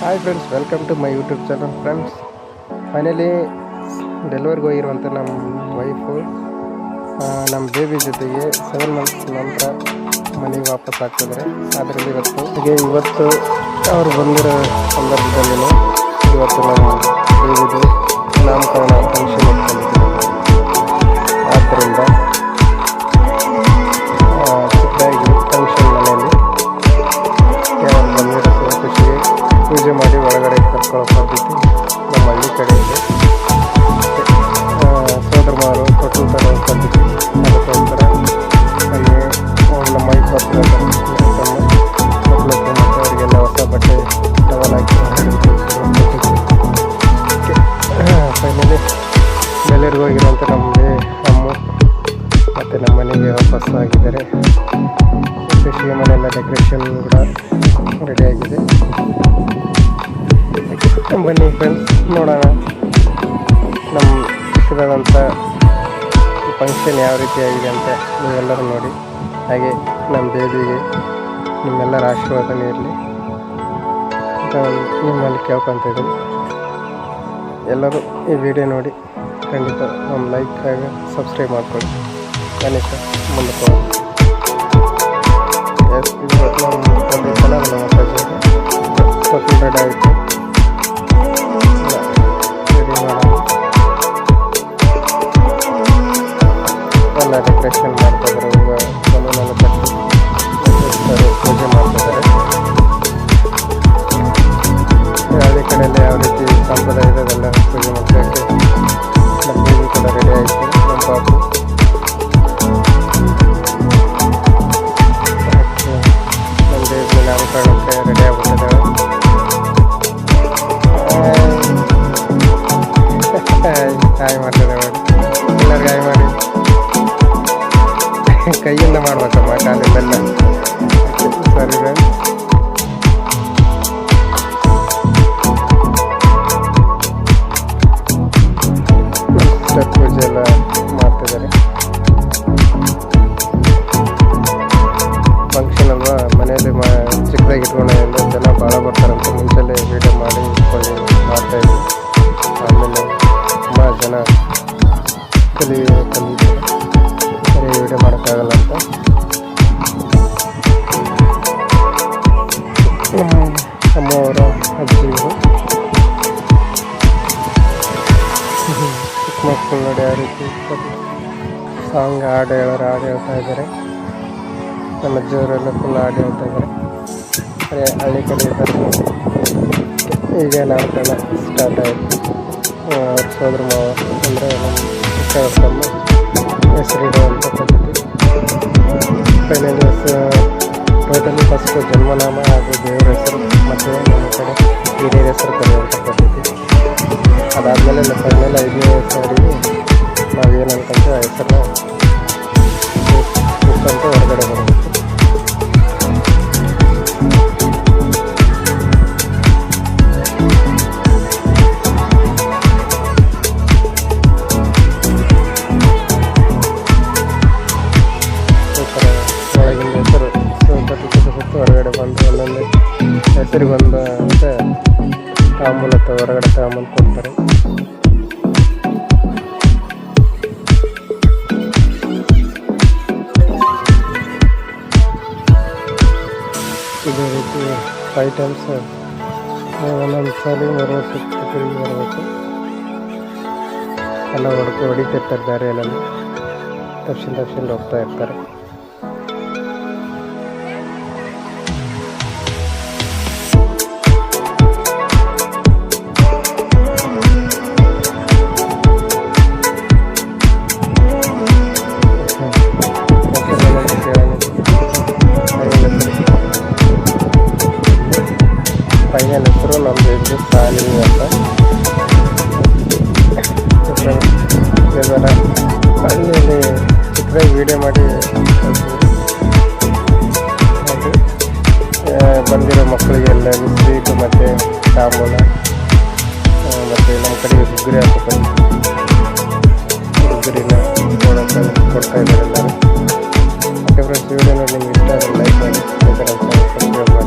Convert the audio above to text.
Hi friends welcome to my YouTube channel friends finally ಡೆಲಿವರ್ಗೆ ಹೋಗಿರುವಂಥ ನಮ್ಮ wife ನಮ್ಮ baby ಜೊತೆಗೆ ಸೆವೆನ್ ಮಂತ್ಸ್ ನಂತರ ಮನೆಗೆ ವಾಪಸ್ ಆಗ್ತಿದ್ದಾರೆ ಅದರಲ್ಲಿ ಇವತ್ತು ಹೀಗೆ ಇವತ್ತು ಅವರು ಬಂದಿರೋ ಸಂದರ್ಭದಲ್ಲಿ ಇವತ್ತು ನಮ್ಮ ಬೆಲೆರಿಗೆ ಹೋಗಿರೋಂಥ ನಮ್ಮದೇ ಅಮ್ಮ ಮತ್ತು ನಮ್ಮ ಮನೆಗೆ ವಾಪಸ್ ಆಗಿದ್ದಾರೆ ಕೃಷಿ ಮನೆಯೆಲ್ಲ ಡೆಕೋರೇಷನ್ ಕೂಡ ರೆಡಿಯಾಗಿದೆ ಬನ್ನಿ ಫ್ರೆಂಡ್ಸ್ ನೋಡೋಣ ನಮ್ಮ ಚಿಕ್ಕದಾದಂಥ ಫಂಕ್ಷನ್ ಯಾವ ರೀತಿ ಆಗಿದೆ ಅಂತ ನೀವೆಲ್ಲರೂ ನೋಡಿ. ಹಾಗೆ ನಮ್ಮ ಬೇಬಿಗೆ ನಿಮ್ಮೆಲ್ಲರ ಆಶೀರ್ವಾದನೇ ಇರಲಿ. ನಿಮ್ಮಲ್ಲಿ ಕೇಳ್ಕೊತಿದ್ದೀನಿ ಎಲ್ಲರೂ ಈ ವಿಡಿಯೋ ನೋಡಿ. ಖಂಡಿತ ನಮ್ಮ ಲೈಕ್ ಹಾಗೆ ಸಬ್ಸ್ಕ್ರೈಬ್ ಮಾಡ್ಕೊಳ್ಳಿ ಬನ್ನಿ ಸರ್ ಮುಂದಕ್ಕೆ ಹೋಗೋಣ ಎಸ್ ಇದು ನಮ್ಮ ಒಂದು ಸಲ ನಮ್ಮ ಅಪ್ಪಾಜಿ ತೊಟ್ಟು ರೆಡಿ ಆಯಿತು ಮಾಡ್ತಿದ್ದಾರೆ. ಫಂಕ್ಷನ್ ಅಲ್ವಾ? ಮನೆಯಲ್ಲಿ ಮಾ ಚಿಕ್ಕದಾಗಿ ಎಲ್ಲ ಜನ ಭಾಳ ಬರ್ತಾರಂತ. ಮಕ್ಕಳು ನೋಡಿ ಯಾವ ರೀತಿ ಸಾಂಗ್ ಹಾಡು ಹೇಳೋರು ಹಾಡು ಹೇಳ್ತಾ ಇದ್ದಾರೆ. ನಮ್ಮ ಅಜ್ಜಿಯವರೆಲ್ಲ ಫುಲ್ ಹಾಡು ಹೇಳ್ತಾ ಇದ್ದಾರೆ. ಅದೇ ಹಳ್ಳಿ ಕಡೆ ಇದ್ದಾರೆ. ಈಗ ನಾಮಕರಣ ಸ್ಟಾರ್ಟ್ ಆಯಿತು. ಅವ್ರ ಸೋದ್ರ ಮಾವ ಅಂದರೆ ನಮ್ಮ ಚಿಕ್ಕವರಮ್ಮ ಹೆಸರಿಡುವಂಥ ಪದ್ಧತಿ ಫೈನಲ್ ಟೋಟಲಿ ಫಸ್ಟು ಜನ್ಮನಾಮ ಹಾಗೂ ದೇವರ ಹೆಸರು, ಮತ್ತು ನಮ್ಮ ಕಡೆ ಹಿರಿಯರ ಹೆಸರು ಅದಾದಮೇಲೆ ಫೈನಲ್ ಐದನೇ ಸಾರಿಗೆ ನಾವು ಏನು ಅನ್ಕೊಂತೀವಿ ಆ ಹೆಸರನ್ನ ಇಟ್ಕೊಂತ ಹೊರಗಡೆ ಬರಬೇಕು ಈ ಥರ ಒಳಗಿನ ಹೆಸರು ಸುತ್ತ ಸುತ್ತ ಸುತ್ತ ಹೊರಗಡೆ ಬಂದು ಒಂದೊಂದೇ ಹೆಸರಿಗೆ ಬಂದ ಅಂತ ತಾಂಬೂಲ ತ- ಹೊರಗಡೆ ತಗೊಂಬಂದು ಕೊಡ್ತಾರೆ. ಇದೇ ರೀತಿ ಫೈವ್ ಟೈಮ್ಸ್ ಒಂದೊಂದು ಸಲ ಸುತ್ತ ತಿರುಗಿ ಬರಬೇಕು ಎಲ್ಲ ಹೊಡ್ಕೊ ಹೊಡಿತಿರ್ತಾರೆ ದಾರಿಯಲ್ಲೆಲ್ಲ ತಪ್ಸಿಂದ ತಪ್ಸಿಂದ ಹೋಗ್ತಾ ಇರ್ತಾರೆ. ನಮ್ಮದು ಇದು ಸಾಲಿ ಅಂತ ಇದರ ಹಳ್ಳಿಯಲ್ಲಿ ಚಿಕ್ಕದಾಗಿ ವೀಡಿಯೋ ಮಾಡಿ ಬಂದಿರೋ ಮಕ್ಕಳಿಗೆಲ್ಲ ಸ್ವೀಟು ಮತ್ತು ತಾಂಬೂಲ ಮತ್ತು ನಮ್ಮ ಕಡೆ ಹುಗ್ಗುರಿ ಹಾಕೋ ಹುಗ್ಗುರಿನ ಕೊಡೋಕೆ ಕೊಡ್ತಾ ಇದ್ದಾರೆ ಎಲ್ಲರೂ ಓಕೆ ಫ್ರೆಂಡ್ಸ್ ವಿಡಿಯೋ ನೋಡಿ ನಿಮ್ಗೆ ಇಷ್ಟ ಆದರೆ ಲೈಕ್ ಮಾಡಿ